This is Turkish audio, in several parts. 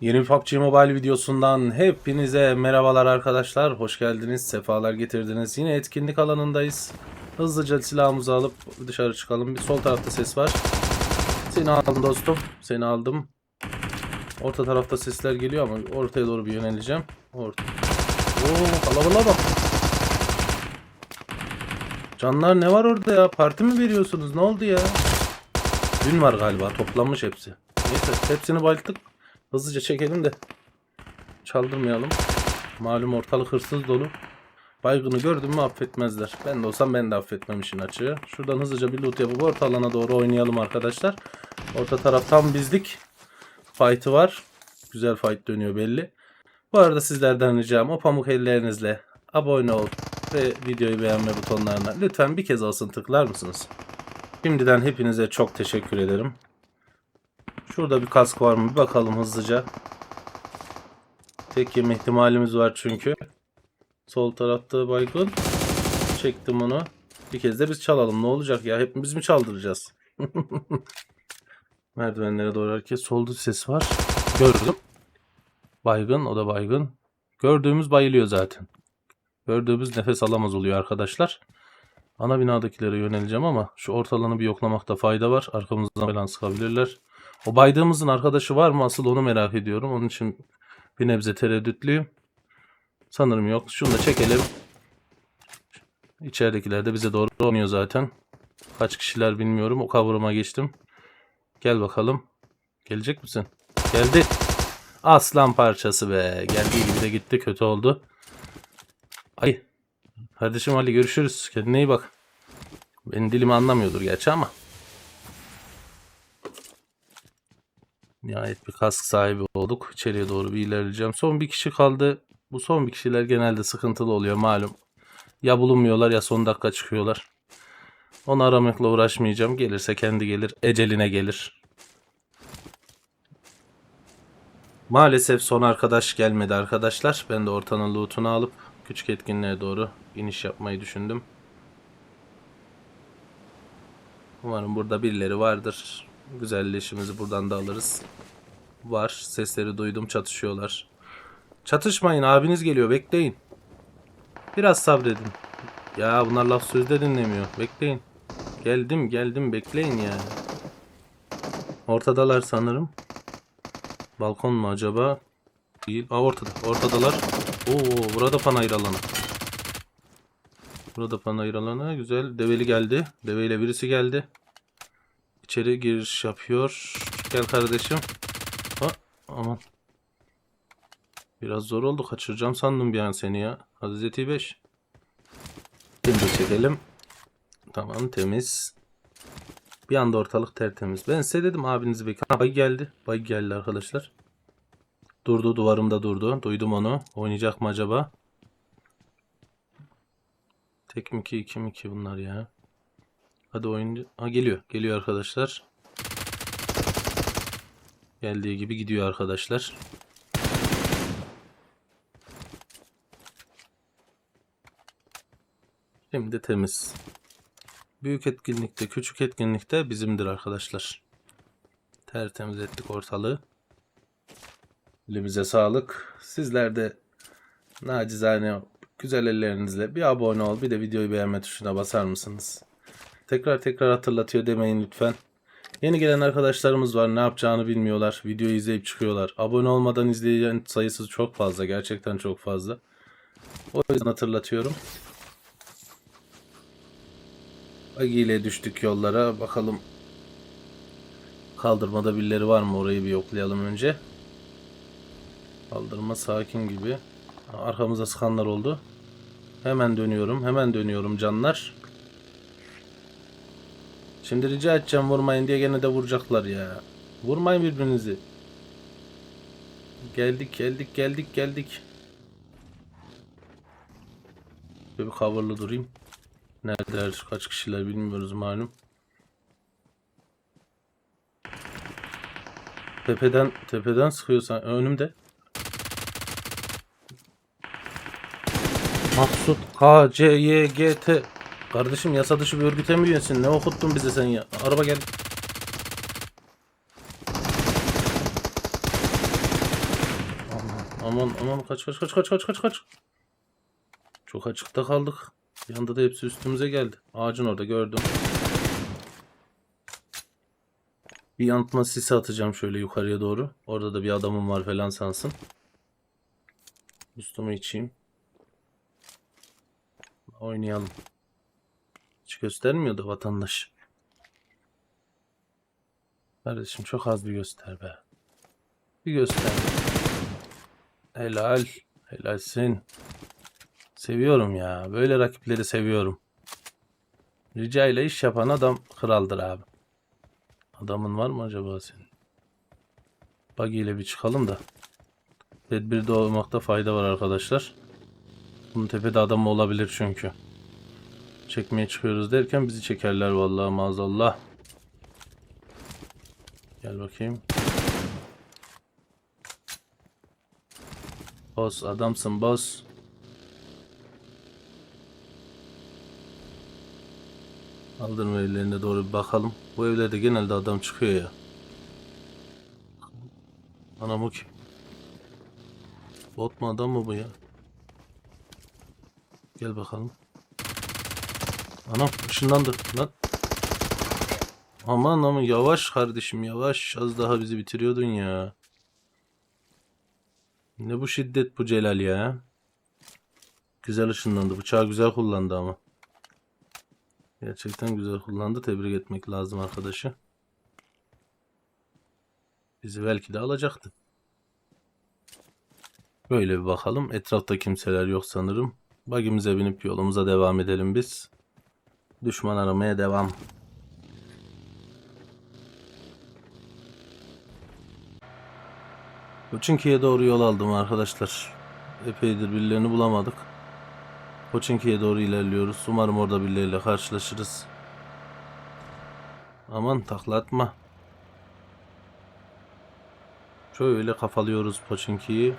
Yeni bir PUBG Mobile videosundan hepinize merhabalar arkadaşlar. Hoş geldiniz, sefalar getirdiniz. Yine etkinlik alanındayız. Hızlıca silahımızı alıp dışarı çıkalım. Bir sol tarafta ses var. Seni aldım dostum. Seni aldım. Orta tarafta sesler geliyor ama ortaya doğru bir yöneleceğim. Orta. Oo, kalabalığa bak. Canlar ne var orada ya? Parti mi veriyorsunuz? Ne oldu ya? Dün var galiba. Toplanmış hepsi. Neyse hepsini bayılttık. Hızlıca çekelim de çaldırmayalım. Malum ortalık hırsız dolu. Baygını gördüm mü affetmezler. Ben de olsam ben de affetmem işin açığı. Şuradan hızlıca bir loot yapıp orta alana doğru oynayalım arkadaşlar. Orta taraf tam bizlik. Fight'ı var. Güzel fight dönüyor belli. Bu arada sizlerden ricam o pamuk ellerinizle abone ol ve videoyu beğenme butonlarına lütfen bir kez olsun tıklar mısınız? Şimdiden hepinize çok teşekkür ederim. Şurada bir kask var mı? Bir bakalım hızlıca. Tek yeme ihtimalimiz var çünkü. Sol tarafta baygın. Çektim onu. Bir kez de biz çalalım. Ne olacak ya? Hepimiz mi çaldıracağız? Merdivenlere doğru hareket. Solda ses var. Gördüm. Baygın. O da baygın. Gördüğümüz bayılıyor zaten. Gördüğümüz nefes alamaz oluyor arkadaşlar. Ana binadakilere yöneleceğim ama şu ortalanı bir yoklamakta fayda var. Arkamızdan falan sıkabilirler. O baydığımızın arkadaşı var mı? Asıl onu merak ediyorum. Onun için bir nebze tereddütlüyüm. Sanırım yok. Şunu da çekelim. İçeridekiler de bize doğru oynuyor zaten. Kaç kişiler bilmiyorum. O kavuruma geçtim. Gel bakalım. Gelecek misin? Geldi. Aslan parçası be. Geldiği gibi de gitti. Kötü oldu. Ay. Kardeşim Ali görüşürüz. Kendine iyi bak. Benim dilimi anlamıyordur gerçi ama. Nihayet bir kask sahibi olduk. İçeriye doğru bir ilerleyeceğim. Son bir kişi kaldı. Bu son bir kişiler genelde sıkıntılı oluyor malum. Ya bulunmuyorlar ya son dakika çıkıyorlar. Onu aramakla uğraşmayacağım. Gelirse kendi gelir. Eceline gelir. Maalesef son arkadaş gelmedi arkadaşlar. Ben de ortanın lootunu alıp küçük etkinliğe doğru iniş yapmayı düşündüm. Umarım burada birileri vardır. Güzelleşimizi buradan da alırız. Var. Sesleri duydum. Çatışıyorlar. Çatışmayın. Abiniz geliyor. Bekleyin. Biraz sabredin. Ya bunlar laf sözde dinlemiyor. Bekleyin. Geldim geldim. Bekleyin yani. Ortadalar sanırım. Balkon mu acaba? Değil. Aa ortada. Ortadalar. Oo burada panayır alanı. Burada panayır alanı. Güzel. Develi geldi. Deveyle birisi geldi. İçeri giriş yapıyor. Gel kardeşim. Ha, aman. Biraz zor oldu. Kaçıracağım sandım bir an seni ya. Hazreti 5. Şimdi çekelim. Tamam temiz. Bir anda ortalık tertemiz. Ben size dedim abinizi bekleyin. Bay geldi. Bay geldi arkadaşlar. Durdu duvarımda durdu. Duydum onu. Oynayacak mı acaba? Tek mi ki iki mi ki bunlar ya? Hadi oyuncu. Ha geliyor. Geliyor arkadaşlar. Geldiği gibi gidiyor arkadaşlar. Şimdi temiz. Büyük etkinlikte, küçük etkinlikte bizimdir arkadaşlar. Tertemiz ettik ortalığı. Elimize sağlık. Sizler de nacizane güzel ellerinizle bir abone ol, bir de videoyu beğenme tuşuna basar mısınız? Tekrar tekrar hatırlatıyor demeyin lütfen. Yeni gelen arkadaşlarımız var. Ne yapacağını bilmiyorlar. Videoyu izleyip çıkıyorlar. Abone olmadan izleyen sayısı çok fazla. Gerçekten çok fazla. O yüzden hatırlatıyorum. Agi ile düştük yollara. Bakalım kaldırmada birileri var mı? Orayı bir yoklayalım önce. Kaldırma sakin gibi. Arkamıza sıkanlar oldu. Hemen dönüyorum. Hemen dönüyorum canlar. Şimdi rica edeceğim vurmayın diye gene de vuracaklar ya. Vurmayın birbirinizi. Geldik geldik geldik geldik. Bir coverlı durayım. Neredeler kaç kişiler bilmiyoruz malum. Tepeden tepeden sıkıyorsan önümde. Maksut K C Y G T Kardeşim yasa dışı bir örgüte mi üyesin? Ne okuttun bize sen ya? Araba gel. aman aman kaç kaç kaç kaç kaç kaç kaç. Çok açıkta kaldık. Anda da hepsi üstümüze geldi. Ağacın orada gördüm. Bir yantma sisi atacağım şöyle yukarıya doğru. Orada da bir adamım var falan sansın. Üstümü içeyim. Oynayalım. Hiç göstermiyor da vatandaş. Kardeşim çok az bir göster be. Bir göster. Helal. Helalsin. Seviyorum ya. Böyle rakipleri seviyorum. Rica ile iş yapan adam kraldır abi. Adamın var mı acaba senin? Buggy ile bir çıkalım da. Tedbirde olmakta fayda var arkadaşlar. Bunun tepede adam olabilir çünkü. Çekmeye çıkıyoruz derken bizi çekerler vallahi maazallah. Gel bakayım. Boss adamsın boss. Kaldırma evlerine doğru bir bakalım. Bu evlerde genelde adam çıkıyor ya. Anam o kim? Bot mu adam mı bu ya? Gel bakalım. Anam ışınlandı lan. Aman aman yavaş kardeşim yavaş. Az daha bizi bitiriyordun ya. Ne bu şiddet bu Celal ya. Güzel ışınlandı. Bıçağı güzel kullandı ama. Gerçekten güzel kullandı. Tebrik etmek lazım arkadaşı. Bizi belki de alacaktı. Böyle bir bakalım. Etrafta kimseler yok sanırım. Bagimize binip yolumuza devam edelim biz. Düşman aramaya devam. Koçinki'ye doğru yol aldım arkadaşlar. Epeydir birilerini bulamadık. Koçinki'ye doğru ilerliyoruz. Umarım orada birileriyle karşılaşırız. Aman takla atma. Şöyle kafalıyoruz Poçinki'yi.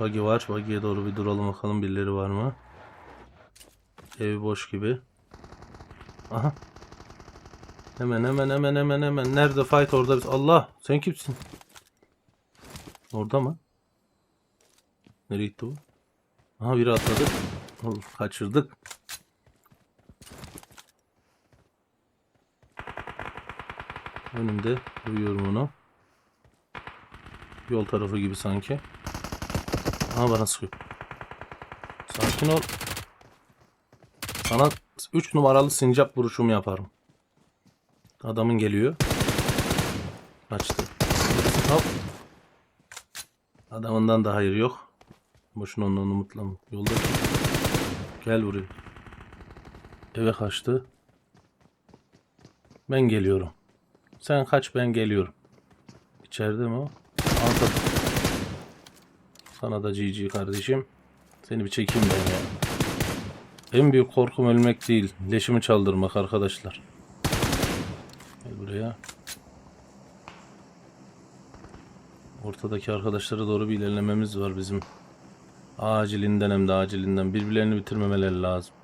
Buggy var. Buggy'ye doğru bir duralım bakalım birileri var mı? Ev boş gibi. Aha. Hemen hemen hemen hemen hemen. Nerede fight orada biz. Allah sen kimsin? Orada mı? Nereye gitti bu? Aha biri atladı. Kaçırdık. Önümde duyuyorum onu. Yol tarafı gibi sanki. Aha bana sıkıyor. Sakin ol. Sana 3 numaralı sincap vuruşumu yaparım. Adamın geliyor. Kaçtı. Hop. Adamından da hayır yok. Boşuna onu umutlama. Yolda. Gel buraya. Eve kaçtı. Ben geliyorum. Sen kaç ben geliyorum. İçeride mi o? Altta. Sana da GG kardeşim. Seni bir çekeyim ben ya. En büyük korkum ölmek değil. Leşimi çaldırmak arkadaşlar. Gel buraya. Ortadaki arkadaşlara doğru bir ilerlememiz var bizim. Acilinden hem de acilinden. Birbirlerini bitirmemeleri lazım.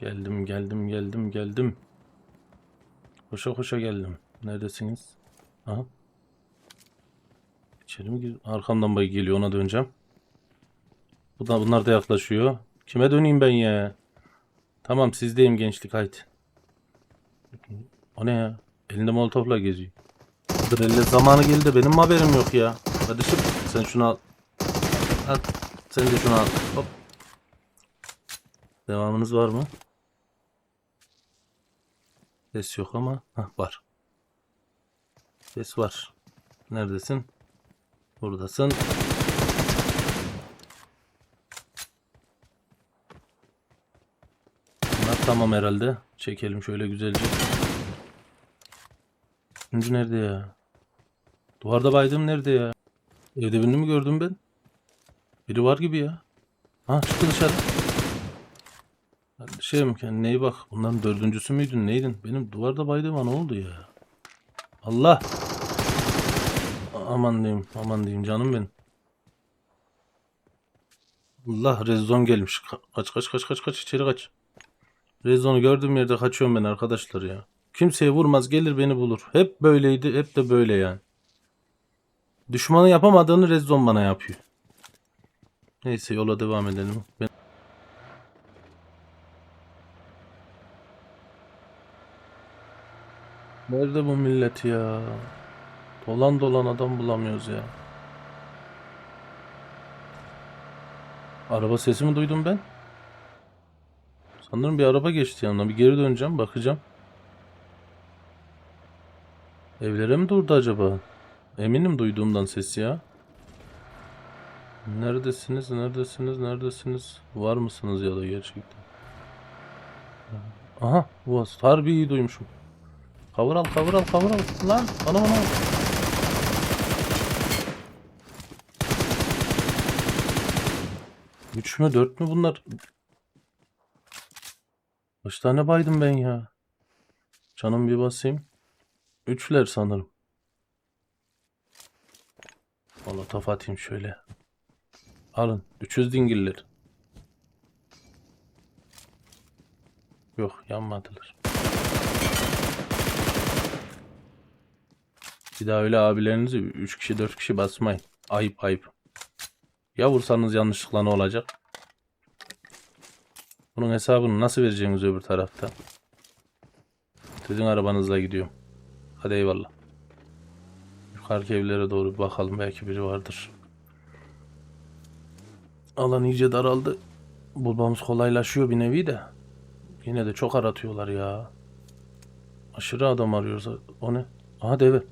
Geldim geldim geldim geldim. Koşa koşa geldim. Neredesiniz? Aha. İçeri mi gir? Arkamdan bay geliyor ona döneceğim. Bunlar, bunlar da yaklaşıyor. Kime döneyim ben ya? Tamam sizdeyim gençlik haydi. O ne ya? Elinde molotofla geziyor. Dur elle zamanı geldi benim mi haberim yok ya? Kardeşim sen şunu al. Al. Sen de şunu al. Hop. Devamınız var mı? Ses yok ama. Hah var. Ses var. Neredesin? Buradasın. Bunlar tamam herhalde. Çekelim şöyle güzelce. Üçüncü nerede ya? Duvarda baydım nerede ya? Evde birini mi gördüm ben? Biri var gibi ya. Ha çıktı dışarı. Kardeşim kendine iyi bak. Bunların dördüncüsü müydün neydin? Benim duvarda baydığıma ne oldu ya? Allah! Aman diyeyim aman diyeyim canım benim. Allah rezon gelmiş. Ka- Kaç kaç kaç kaç kaç içeri kaç. Rezonu gördüğüm yerde kaçıyorum ben arkadaşlar ya. Kimseye vurmaz gelir beni bulur. Hep böyleydi hep de böyle yani. Düşmanın yapamadığını Rezzon bana yapıyor. Neyse yola devam edelim. Ben... Nerede bu millet ya? Dolan dolan adam bulamıyoruz ya. Araba sesi mi duydum ben? Sanırım bir araba geçti yanına. Bir geri döneceğim, bakacağım. Evlere mi durdu acaba? Eminim duyduğumdan ses ya. Neredesiniz? Neredesiniz? Neredesiniz? Var mısınız ya da gerçekten? Aha, bu harbi iyi duymuşum. Kavur al, kavur al, kavur al. Lan, bana bana. Üç mü, dört mü bunlar? Kaç tane baydım ben ya? Canım bir basayım. Üçler sanırım. Taf atayım şöyle. Alın. 300 dingiller. Yok yanmadılar. Bir daha öyle abilerinizi 3 kişi 4 kişi basmayın. Ayıp ayıp. Ya vursanız yanlışlıkla ne olacak? Bunun hesabını nasıl vereceğiniz öbür tarafta? Sizin arabanızla gidiyorum. Hadi eyvallah. Yukarıki evlere doğru bakalım. Belki biri vardır. Alan iyice daraldı. Bulmamız kolaylaşıyor bir nevi de. Yine de çok aratıyorlar ya. Aşırı adam arıyoruz. O ne? Aha deve.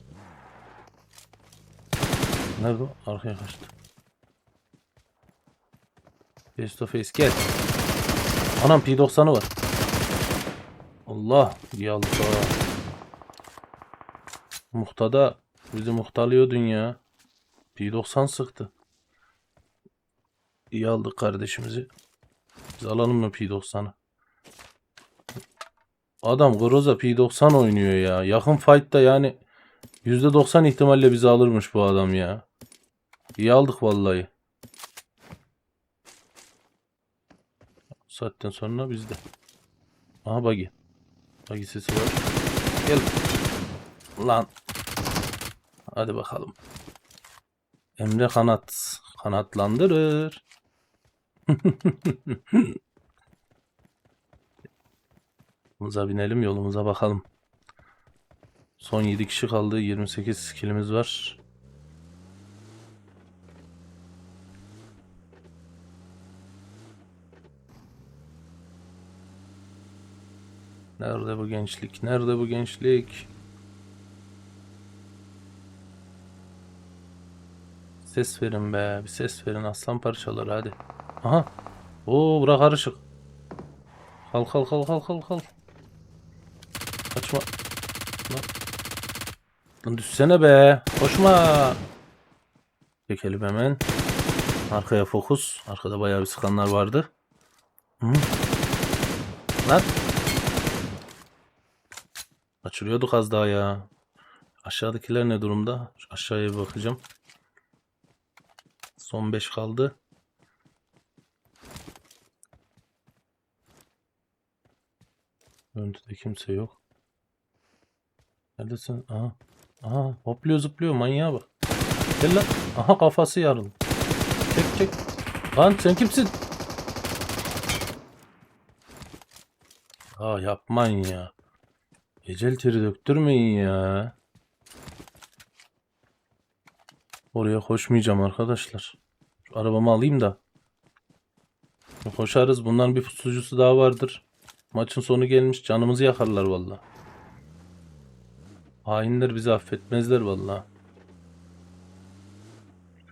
Nerede o? Arkaya kaçtı. Face to face gel. Anam P90'ı var. Allah ha. Muhtada bizi muhtalıyordun ya. P90 sıktı. İyi aldık kardeşimizi. Biz alalım mı P90'ı? Adam Groza P90 oynuyor ya. Yakın fight'ta yani %90 ihtimalle bizi alırmış bu adam ya. İyi aldık vallahi. Saatten sonra bizde. Aha buggy. Buggy sesi var. Gel. Lan. Hadi bakalım. Emre kanat. Kanatlandırır. Yolumuza binelim yolumuza bakalım. Son 7 kişi kaldı. 28 kilimiz var. Nerede bu gençlik? Nerede bu gençlik? Ses verin be. Bir ses verin aslan parçaları hadi. Aha. Oo bura karışık. Kalk kalk kalk kalk kalk kalk. Kaçma. Lan. Düşsene be. Koşma. Çekelim hemen. Arkaya fokus. Arkada bayağı bir sıkanlar vardı. Hı. Lan. Kaçırıyorduk az daha ya. Aşağıdakiler ne durumda? Şu Aşağıya bir bakacağım. Son 5 kaldı. Önünde kimse yok. Neredesin? Aha. Aha hopluyor zıplıyor manyağa bak. Gel lan. Aha kafası yarın. Çek çek. Lan sen kimsin? Aa yapmayın ya. Ecel teri döktürmeyin ya. Oraya koşmayacağım arkadaşlar. Şu arabamı alayım da. Koşarız. Bunların bir pusucusu daha vardır. Maçın sonu gelmiş. Canımızı yakarlar valla. Hainler bizi affetmezler valla.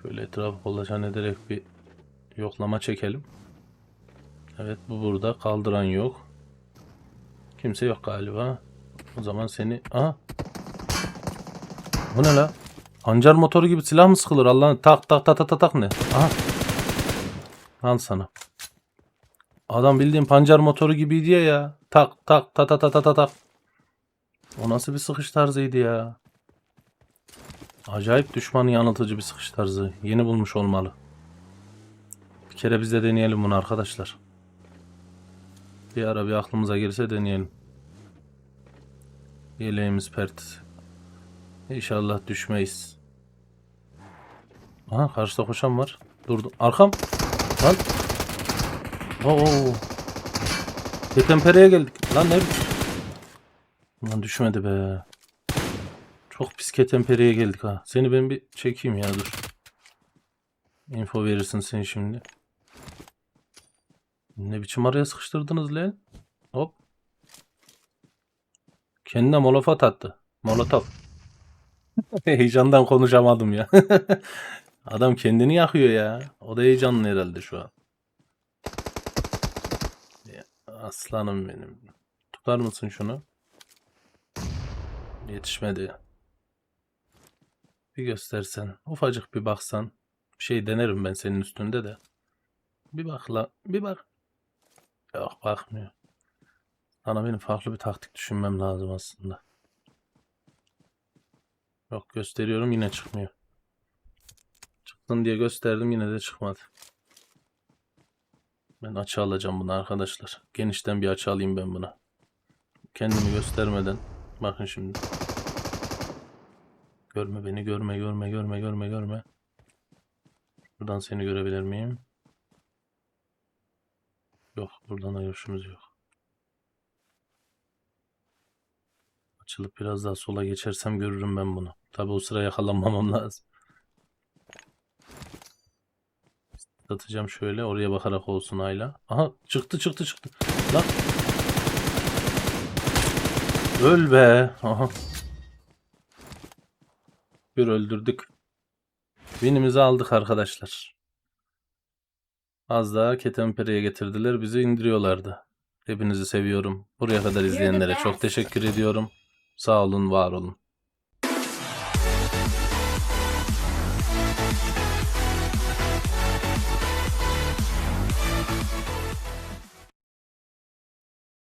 Şöyle etrafı kolaçan ederek bir yoklama çekelim. Evet bu burada. Kaldıran yok. Kimse yok galiba. O zaman seni... Aha. Bu ne la? Hancar motoru gibi silah mı sıkılır Allah'ın? Tak tak tak tak tak ne? Aha. Al sana. Adam bildiğin pancar motoru gibiydi ya ya. Tak tak tak tak tak tak tak tak. O nasıl bir sıkış tarzıydı ya? Acayip düşmanı yanıltıcı bir sıkış tarzı. Yeni bulmuş olmalı. Bir kere biz de deneyelim bunu arkadaşlar. Bir ara bir aklımıza girse deneyelim. Yeleğimiz pert. İnşallah düşmeyiz. Aha karşıda koşan var. Durdu. Arkam. Lan. Oo. Ketempere'ye geldik. Lan ne? Lan düşmedi be. Çok pis ketempereye geldik ha. Seni ben bir çekeyim ya dur. Info verirsin sen şimdi. Ne biçim araya sıkıştırdınız lan? Hop. Kendine molotov attı. Molotov. Heyecandan konuşamadım ya. Adam kendini yakıyor ya. O da heyecanlı herhalde şu an. Aslanım benim. Tutar mısın şunu? Yetişmedi. Bir göstersen. Ufacık bir baksan. Bir şey denerim ben senin üstünde de. Bir bak la. Bir bak. Yok bakmıyor. Sana benim farklı bir taktik düşünmem lazım aslında. Yok gösteriyorum yine çıkmıyor. Çıktın diye gösterdim yine de çıkmadı. Ben açı alacağım bunu arkadaşlar. Genişten bir açı alayım ben buna. Kendimi göstermeden. Bakın şimdi. Görme beni görme görme görme görme görme. Buradan seni görebilir miyim? Yok buradan da görüşümüz yok. Açılıp biraz daha sola geçersem görürüm ben bunu. Tabi o sıra yakalanmamam lazım. Atacağım şöyle oraya bakarak olsun Ayla. Aha çıktı çıktı çıktı. Lan. Öl be. Aha. Bir öldürdük. Winimizi aldık arkadaşlar. Az daha Ketempere'ye getirdiler. Bizi indiriyorlardı. Hepinizi seviyorum. Buraya kadar izleyenlere çok teşekkür ediyorum. Sağ olun, var olun.